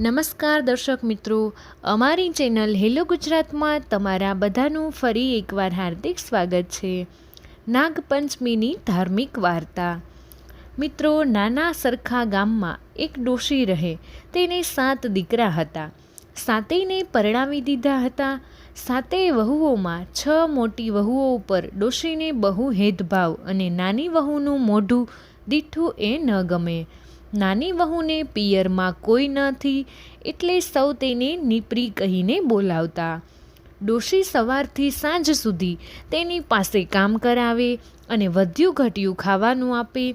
નમસ્કાર દર્શક મિત્રો. અમારી ચેનલ હેલો ગુજરાતમાં તમારા બધાનું ફરી એકવાર હાર્દિક સ્વાગત છે. નાગપંચમીની ધાર્મિક વાર્તા. મિત્રો, નાના સરખા ગામમાં એક ડોશી રહે. તેને સાત દીકરા હતા. સાતેયને પરણાવી દીધા હતા. સાતેય વહુઓમાં છ મોટી વહુઓ ઉપર ડોશીને બહુ હેદભાવ અને નાની વહુનું મોઢું દીઠું એ ન ગમે. નાની વહુને પિયરમાં કોઈ નથી એટલે સૌ તેને નીપરી કહીને બોલાવતા. ડોશી સવારથી સાંજ સુધી તેની પાસે કામ કરાવે અને વધ્યું ઘટ્યું ખાવાનું આપે.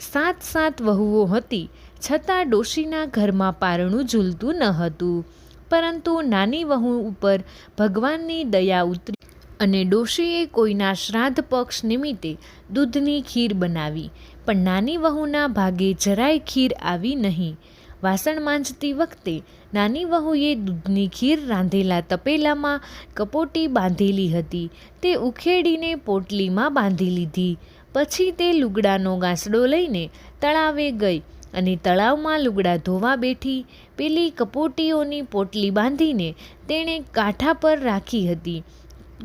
સાત સાત વહુઓ હતી, છતાં ડોશીના ઘરમાં પારણું ઝૂલતું ન હતું. પરંતુ નાની વહુ ઉપર ભગવાનની દયા ઉતરી અને ડોશીએ કોઈના શ્રાદ્ધ પક્ષ નિમિત્તે દૂધની ખીર બનાવી, પણ નાની વહુના ભાગે જરાય ખીર આવી નહીં. વાસણ માંજતી વખતે નાની વહુએ દૂધની ખીર રાંધેલા તપેલામાં કપોટી બાંધેલી હતી. તે ઉખેડીને પોટલીમાં બાંધી લીધી. પછી તે લુગડાનો ગાંસડો લઈને તળાવે ગઈ અને તળાવમાં લુગડા ધોવા બેઠી. પેલી કપોટીઓની પોટલી બાંધીને તેણે કાંઠા પર રાખી હતી.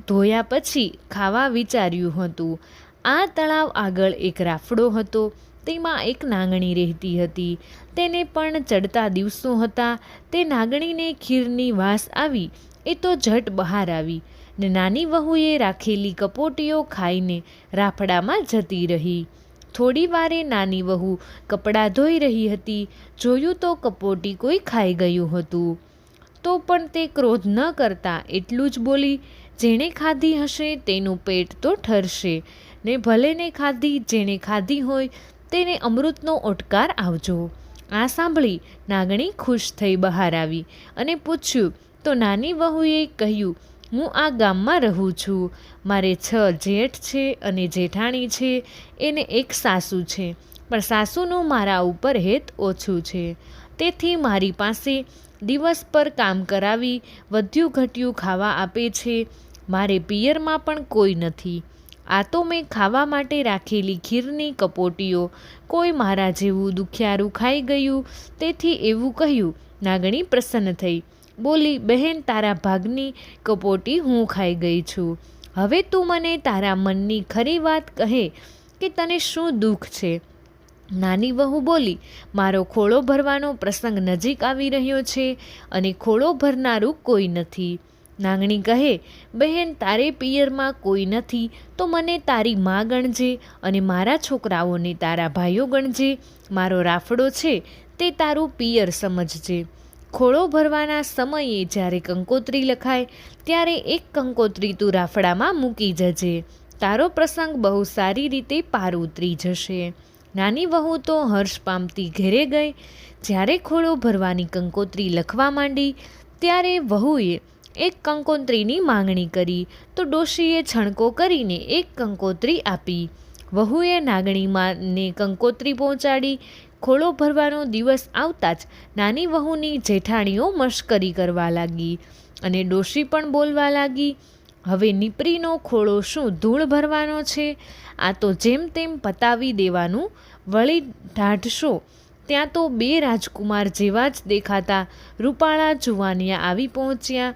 ધોયા પછી ખાવા વિચાર્યું હતું. આ તળાવ આગળ એક રાફડો હતો. તેમાં એક નાગણી રહેતી હતી. તેને પણ ચડતા દિવસો હતા. તે નાગણીને ખીરની વાસ આવી. એ તો ઝટ બહાર આવી. ને નાની વહુએ રાખેલી કપોટીઓ ખાઈને રાફડામાં જતી રહી. થોડી વારે નાની વહુ કપડાં ધોઈ રહી હતી. જોયું તો કપોટી કોઈ ખાઈ ગયું હતું. તો પણ તે ક્રોધ ન કરતા એટલું જ બોલી જેણે ખાધી હશે તેનું પેટ તો ઠરશે. ને ભલે ને ખાધી જેણે ખાધી હોય તેને અમૃતનો ઓટકાર આવજો. આ સાંભળી નાગણી ખુશ થઈ બહાર આવી અને પૂછ્યું, તો નાની વહુએ કહ્યું, હું આ ગામમાં રહું છું. મારે છ જેઠ છે અને જેઠાણી છે, એને એક સાસુ છે. પણ સાસુનું મારા ઉપર હેત ઓછું છે. તેથી મારી પાસે દિવસ પર કામ કરાવી વધ્યું ઘટ્યું ખાવા આપે છે. મારે પિયરમાં પણ કોઈ નથી. આ તો મેં ખાવા માટે રાખેલી ખીરની કપોટીઓ. કોઈ મારા જેવું દુખિયારું ખાઈ ગયું. તેથી એવું કહ્યું. નાગણી પ્રસન્ન થઈ. બોલી, બહેન, તારા ભાગની કપોટી હું ખાઈ ગઈ છું. હવે તું મને તારા મનની ખરી વાત કહે કે તને શું દુઃખ છે? નાની વહુ બોલી, મારો ખોળો ભરવાનો પ્રસંગ નજીક આવી રહ્યો છે અને ખોળો ભરનારું કોઈ નથી. નાગણી કહે, બહેન, તારે પિયરમાં કોઈ નથી, તો મને તારી મા ગણજે અને મારા છોકરાઓને તારા ભાઈઓ ગણજે. મારો રાફડો છે, તે તારું પિયર સમજજે. ખોળો ભરવાના સમયે જ્યારે કંકોત્રી લખાય, ત્યારે એક કંકોત્રી તું રાફડામાં મૂકી જજે. તારો પ્રસંગ બહુ સારી રીતે પાર ઉતરી જશે. નાની વહુ તો હર્ષ પામતી ઘેરે ગઈ. જ્યારે ખોળો ભરવાની કંકોત્રી લખવા માંડી, ત્યારે વહુએ એક કંકોત્રીની માંગણી કરી. તો ડોશીએ છણકો કરીને એક કંકોત્રી આપી. વહુએ નાગણીમાંને કંકોત્રી પહોંચાડી. ખોળો ભરવાનો દિવસ આવતા જ નાની વહુની જેઠાણીઓ મશ્કરી કરવા લાગી અને ડોશી પણ બોલવા લાગી. હવે નીપરીનો ખોળો શું ધૂળ ભરવાનો છે? આ તો જેમ તેમ પતાવી દેવાનું. વળી ઢાઢશો. ત્યાં તો બે રાજકુમાર જેવા જ દેખાતા. રૂપાળા જુવાનિયા આવી પહોંચ્યા.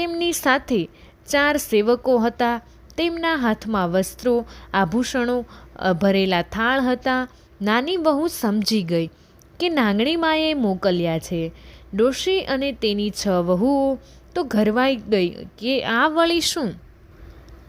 તેમની સાથે ચાર સેવકો હતા. તેમના હાથમાં વસ્ત્રો, આભૂષણો ભરેલા થાળ હતા. નાની વહુ સમજી ગઈ કે નાંગણી માએ મોકલ્યા છે. ડોશી અને તેની છ વહુઓ તો ઘરવાઈ ગઈ કે આ વળી શું?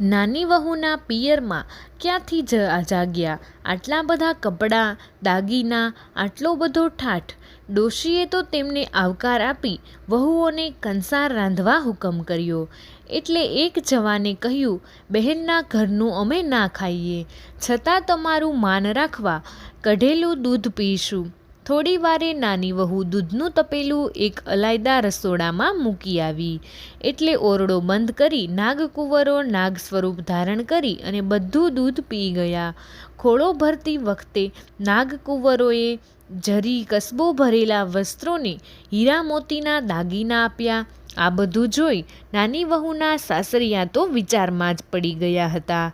નાની વહુના પિયરમાં ક્યાંથી જ જાગ્યા? આટલા બધા કપડાં, દાગીના, આટલો બધો ઠાઠ ડોશીએ તો તેમને આવકાર આપી વહુઓને કંસાર રાંધવા હુકમ કર્યો. એટલે એક જવાને કહ્યું, બહેનના ઘરનું અમે ના ખાઈએ. છતાં તમારું માન રાખવા કઢેલું દૂધ પીશું થોડી વારે નાની વહુ દૂધનું તપેલું એક અલાયદા રસોડામાં મૂકી આવી. એટલે ઓરડો બંધ કરી નાગકુંવરો નાગ સ્વરૂપ ધારણ કરી અને બધું દૂધ પી ગયા. ખોળો ભરતી વખતે નાગકુંવરોએ જરી કસબો ભરેલા વસ્ત્રોને હીરા મોતીના દાગીના આપ્યા. આ બધું જોઈ નાની વહુના સાસરિયા તો વિચારમાં જ પડી ગયા હતા.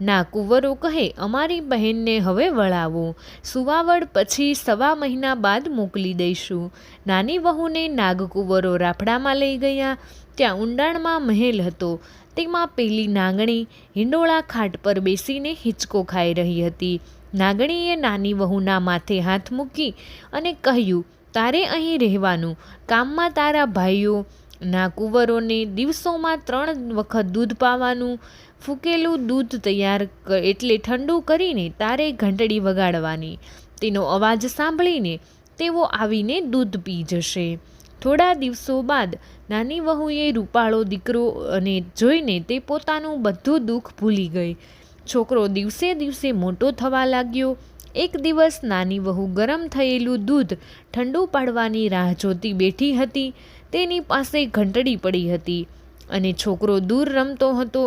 ના, કુંવરો કહે, અમારી બહેનને હવે વળાવો. સુવાવડ પછી સવા મહિના બાદ મોકલી દઈશું. નાની વહુને નાગકુંવરો રાફડામાં લઈ ગયા. ત્યાં ઊંડાણમાં મહેલ હતો. તેમાં પેલી નાગણી હિંડોળા ખાટ પર બેસીને હિંચકો ખાઈ રહી હતી. નાગણીએ નાની વહુના માથે હાથ મૂકી અને કહ્યું, તારે અહીં રહેવાનું. કામમાં તારા ભાઈઓ ના કુંવરોને દિવસોમાં ત્રણ વખત દૂધ પાવાનું, ફૂકેલું દૂધ તૈયાર એટલે ઠંડુ કરીને તારે ઘંટડી વગાડવાની. તેનો અવાજ સાંભળીને તેઓ આવીને દૂધ પી જશે. થોડા દિવસો બાદ નાની વહુએ રૂપાળો દીકરો અને જોઈને તે પોતાનું બધું દુઃખ ભૂલી ગઈ. છોકરો દિવસે દિવસે મોટો થવા લાગ્યો. એક દિવસ નાની વહુ ગરમ થયેલું દૂધ ઠંડુ પાડવાની રાહ જોતી બેઠી હતી. તેની પાસે ઘંટડી પડી હતી અને છોકરો દૂર રમતો હતો.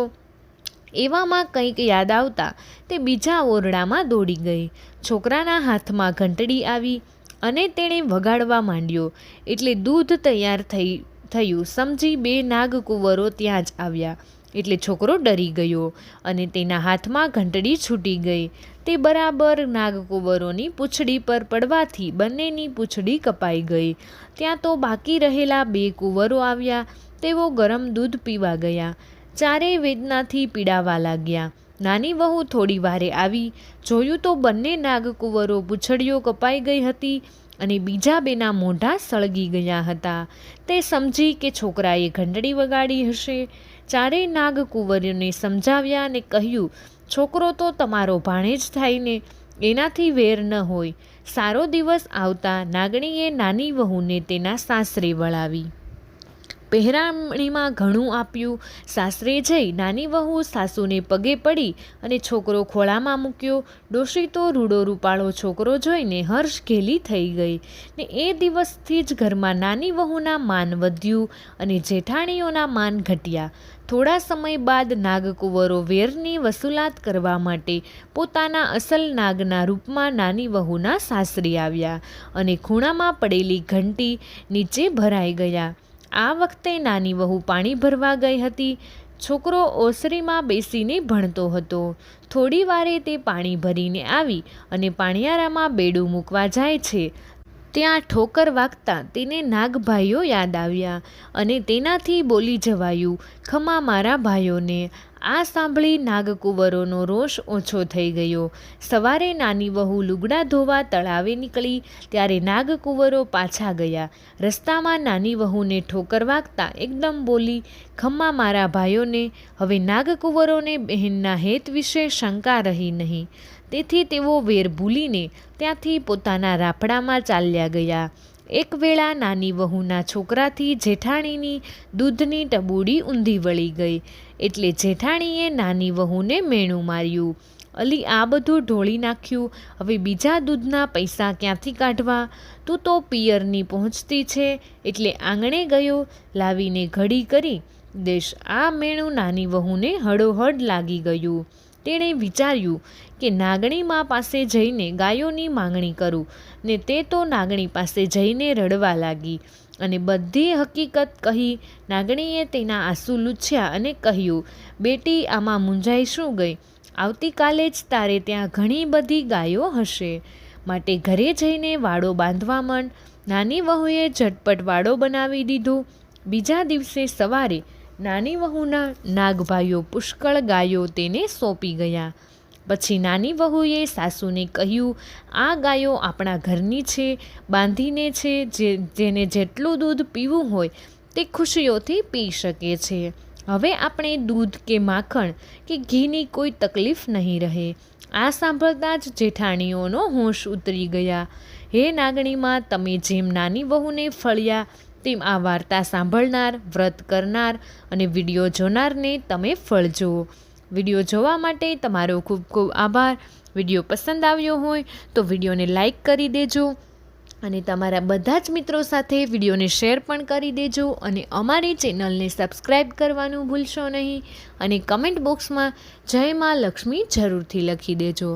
એવામાં કંઈક યાદ આવતા તે બીજા ઓરડામાં દોડી ગઈ. છોકરાના હાથમાં ઘંટડી આવી અને તેણે વગાડવા માંડ્યો. એટલે દૂધ તૈયાર થઈ, થયું. સમજી બે નાગકુંવરો ત્યાં જ આવ્યા. એટલે છોકરો ડરી ગયો અને તેના હાથમાં ઘંટડી છૂટી ગઈ. તે બરાબર નાગકુંવરોની પૂંછડી પર પડવાથી બંનેની પૂંછડી કપાઈ ગઈ. ત્યાં તો બાકી રહેલા બે કુંવરો આવ્યા. તેઓ ગરમ દૂધ પીવા ગયા. ચારેય વેદનાથી પીડાવા લાગ્યા. નાની વહુ થોડી વારે આવી. જોયું તો બંને નાગકુંવરો પૂંછડીઓ કપાઈ ગઈ હતી અને બીજા બેના મોઢા સળગી ગયા હતા. તે સમજી કે છોકરાએ ઘંટડી વગાડી હશે. ચારેય નાગકુંવરીઓને સમજાવ્યા અને કહ્યું, છોકરો તો તમારો ભાણેજ થાય ને, એનાથી વેર ન હોય. સારો દિવસ આવતા નાગણીએ નાની વહુને તેના સાસરે વળાવી. પહેરામણીમાં ઘણું આપ્યું. સાસરે જઈ નાની વહુ સાસુને પગે પડી અને છોકરો ખોળામાં મૂક્યો. ડોશી તો રૂડો રૂપાળો છોકરો જોઈને હર્ષ ઘેલી થઈ ગઈ ને એ દિવસથી જ ઘરમાં નાની વહુના માન વધ્યું અને જેઠાણીઓના માન ઘટ્યા. થોડા સમય બાદ નાગકુંવરો વેરની વસૂલાત કરવા માટે પોતાના અસલ નાગના રૂપમાં નાની વહુના સાસરી આવ્યા અને ખૂણામાં પડેલી ઘંટી નીચે ભરાઈ ગયા. આ વખતે નાની વહુ પાણી ભરવા ગઈ હતી. છોકરો ઓસરીમાં બેસીને ભણતો હતો. થોડી વારે તે પાણી ભરીને આવી અને પાણિયારામાં બેડું મૂકવા જાય છે. ત્યાં ઠોકર વાગતા તેને નાગભાઈઓ યાદ આવ્યા અને તેનાથી બોલી જવાયું, ખમા મારા ભાઈઓને. આ સાંભળી નાગકુંવરોનો રોષ ઓછો થઈ ગયો. સવારે નાની વહુ લુગડા ધોવા તળાવે નીકળી, ત્યારે નાગકુંવરો પાછા ગયા. રસ્તામાં નાની વહુને ઠોકર વાગતા એકદમ બોલી, ખમ્મા મારા ભાઈઓને, હવે નાગકુંવરોને બહેનના હેત વિશે શંકા રહી નહીં. તેથી તેઓ વેર ભૂલીને ત્યાંથી પોતાના રાફડામાં ચાલ્યા ગયા. એક વેળા નાની વહુના છોકરાથી જેઠાણીની દૂધની ટબુડી ઊંધી વળી ગઈ. એટલે જેઠાણીએ નાની વહુને મેણું માર્યું. અલી આ બધું ઢોળી નાખ્યું. હવે બીજા દૂધના પૈસા ક્યાંથી કાઢવા? તું તો પિયરની પહોંચતી છે. એટલે આંગણે ગયો, લાવીને ઘડી કરી. દેશ આ મેણું નાની વહુને હળોહળ લાગી ગયું. તેણે વિચાર્યું કે નાગણીમા પાસે જઈને ગાયોની માંગણી કરું, ને તે તો નાગણી પાસે જઈને રડવા લાગી અને બધી હકીકત કહી નાગણીએ તેના આંસુ લૂછ્યા અને કહ્યું, બેટી, આમાં મૂંઝાઈ શું ગઈ? આવતીકાલે જ તારે ત્યાં ઘણી બધી ગાયો હશે. માટે ઘરે જઈને વાડો બાંધવા માંડ નાની વહુએ ઝટપટ વાડો બનાવી દીધો. બીજા દિવસે સવારે નાની વહુના નાગભાઈઓ પુષ્કળ ગાયો તેને સોંપી ગયા. પછી નાની વહુએ સાસુને કહ્યું, આ ગાયો આપણા ઘરની છે, બાંધીને છે, જે, જેને જેટલું દૂધ પીવું હોય તે ખુશીઓથી પી શકે છે. હવે આપણે દૂધ કે માખણ કે ઘીની કોઈ તકલીફ નહીં રહે. આ સાંભળતા જ જેઠાણીઓનો હોશ ઉતરી ગયા. હે નાગણીમાં, તમે જેમ નાની વહુને ફળ્યા તેમ આ વાર્તા સાંભળનાર, વ્રત કરનાર અને વીડિયો જોનારને તમે ફળજો. વીડિયો જોવા માટે તમારો ખૂબ ખૂબ આભાર. વીડિયો પસંદ આવ્યો હોય તો વિડીયોને લાઈક કરી દેજો અને તમારા બધા જ મિત્રો સાથે વિડીયોને શેર પણ કરી દેજો અને અમારી ચેનલને સબસ્ક્રાઈબ કરવાનું ભૂલશો નહીં અને કમેન્ટ બોક્સમાં જય માં લક્ષ્મી જરૂરથી લખી દેજો.